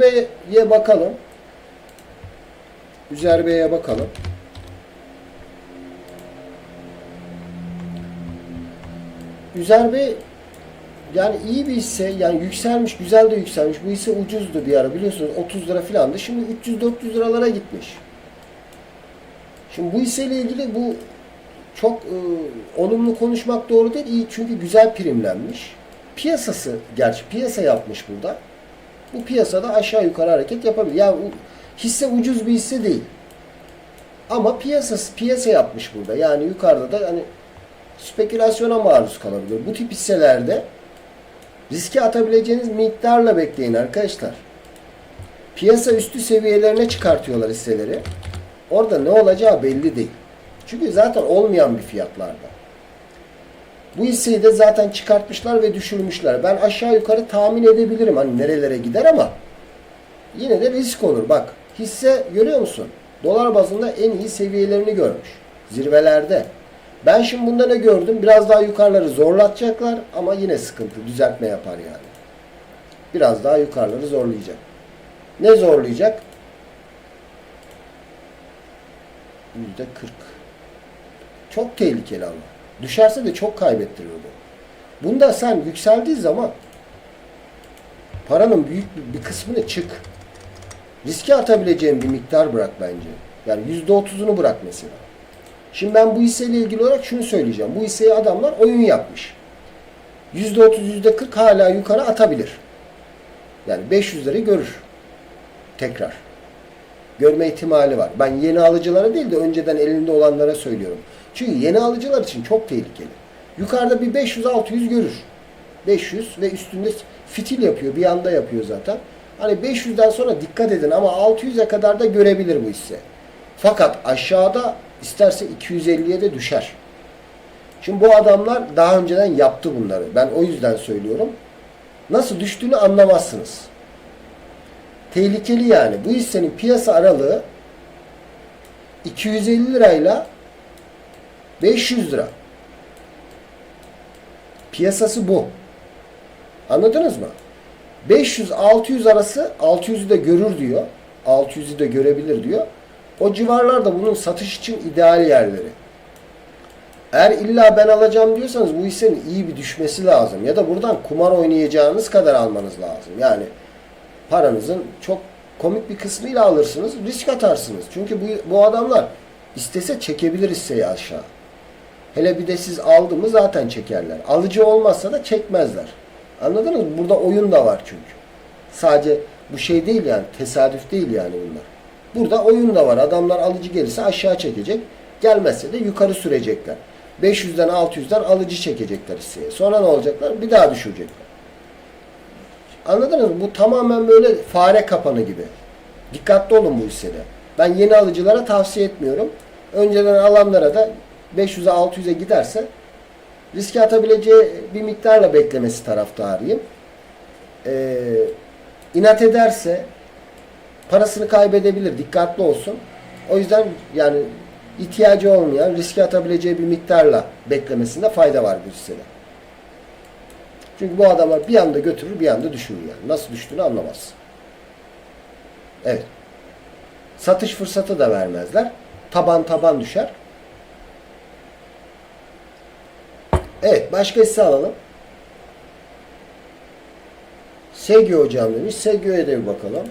Bey'e bakalım. Üzer Bey'e bakalım. Üzer Bey yani iyi bir hisse yani yükselmiş güzel de yükselmiş. Bu hisse ucuzdu bir ara biliyorsunuz 30 lira filandı. Şimdi 300-400 liralara gitmiş. Şimdi bu hisseyle ilgili bu çok e, olumlu konuşmak doğru değil. İyi çünkü güzel primlenmiş. Piyasası gerçi piyasa yapmış burada. Bu piyasada aşağı yukarı hareket yapabilir. Yani hisse ucuz bir hisse değil. Ama piyasası piyasa yapmış burada. Yani yukarıda da hani spekülasyona maruz kalabilir. Bu tip hisselerde riske atabileceğiniz miktarla bekleyin arkadaşlar. Piyasa üstü seviyelerine çıkartıyorlar hisseleri. Orada ne olacağı belli değil. Çünkü zaten olmayan bir fiyatlarda. Bu hisseyi de zaten çıkartmışlar ve düşürmüşler. Ben aşağı yukarı tahmin edebilirim hani nerelere gider ama yine de risk olur. Bak hisse görüyor musun? Dolar bazında en iyi seviyelerini görmüş. Zirvelerde. Ben şimdi bunda ne gördüm? Biraz daha yukarıları zorlatacaklar ama yine sıkıntı. Düzeltme yapar yani. Biraz daha yukarıları zorlayacak. Ne zorlayacak? Yüzde kırk. Çok tehlikeli ama. Düşerse de çok kaybettirir bu. Bunda sen yükseldiği zaman paranın büyük bir kısmını çık. Riske atabileceğin bir miktar bırak bence. Yani yüzde otuzunu bırak mesela. Şimdi ben bu hisseyle ilgili olarak şunu söyleyeceğim. Bu hisseyi adamlar oyun yapmış. Yüzde otuz, yüzde kırk hala yukarı atabilir. Yani 500 lirayı görür. Tekrar. Görme ihtimali var. Ben yeni alıcılara değil de önceden elinde olanlara söylüyorum. Çünkü yeni alıcılar için çok tehlikeli. Yukarıda bir 500-600 görür. 500 ve üstünde fitil yapıyor. Bir anda yapıyor zaten. Hani 500'den sonra dikkat edin ama 600'e kadar da görebilir bu hisse. Fakat aşağıda isterse 250'ye de düşer. Şimdi bu adamlar daha önceden yaptı bunları. Ben o yüzden söylüyorum. Nasıl düştüğünü anlamazsınız. Tehlikeli yani. Bu hissenin piyasa aralığı 250 lirayla 500 lira. Piyasası bu. Anladınız mı? 500-600 arası 600'ü de görür diyor. 600'ü de görebilir diyor. O civarlarda bunun satış için ideal yerleri. Eğer illa ben alacağım diyorsanız bu hissenin iyi bir düşmesi lazım. Ya da buradan kumar oynayacağınız kadar almanız lazım. Yani paranızın çok komik bir kısmıyla alırsınız, risk atarsınız. Çünkü bu, bu adamlar istese çekebilir hisseyi aşağı. Hele bir de siz aldı mı zaten çekerler. Alıcı olmazsa da çekmezler. Anladınız mı? Burada oyun da var çünkü. Sadece bu şey değil yani tesadüf değil yani bunlar. Burada oyun da var. Adamlar alıcı gelirse aşağı çekecek. Gelmezse de yukarı sürecekler. 500'den 600'den alıcı çekecekler hisseye. Sonra ne olacaklar? Bir daha düşürecekler. Anladınız mı? Bu tamamen böyle fare kapanı gibi. Dikkatli olun bu hissede. Ben yeni alıcılara tavsiye etmiyorum. Önceden alanlara da 500'e 600'e giderse riske atabileceği bir miktarla beklemesi taraftarıyım. Ee, inat ederse parasını kaybedebilir. Dikkatli olsun. O yüzden yani ihtiyacı olmayan riske atabileceği bir miktarla beklemesinde fayda var bu hissede. Çünkü bu adamlar bir anda götürür bir anda düşürür yani. Nasıl düştüğünü anlamaz. Evet. Satış fırsatı da vermezler. Taban taban düşer. Evet. Başka hisse alalım. Sevgi hocam demiş. Sevgi'ye de bir bakalım.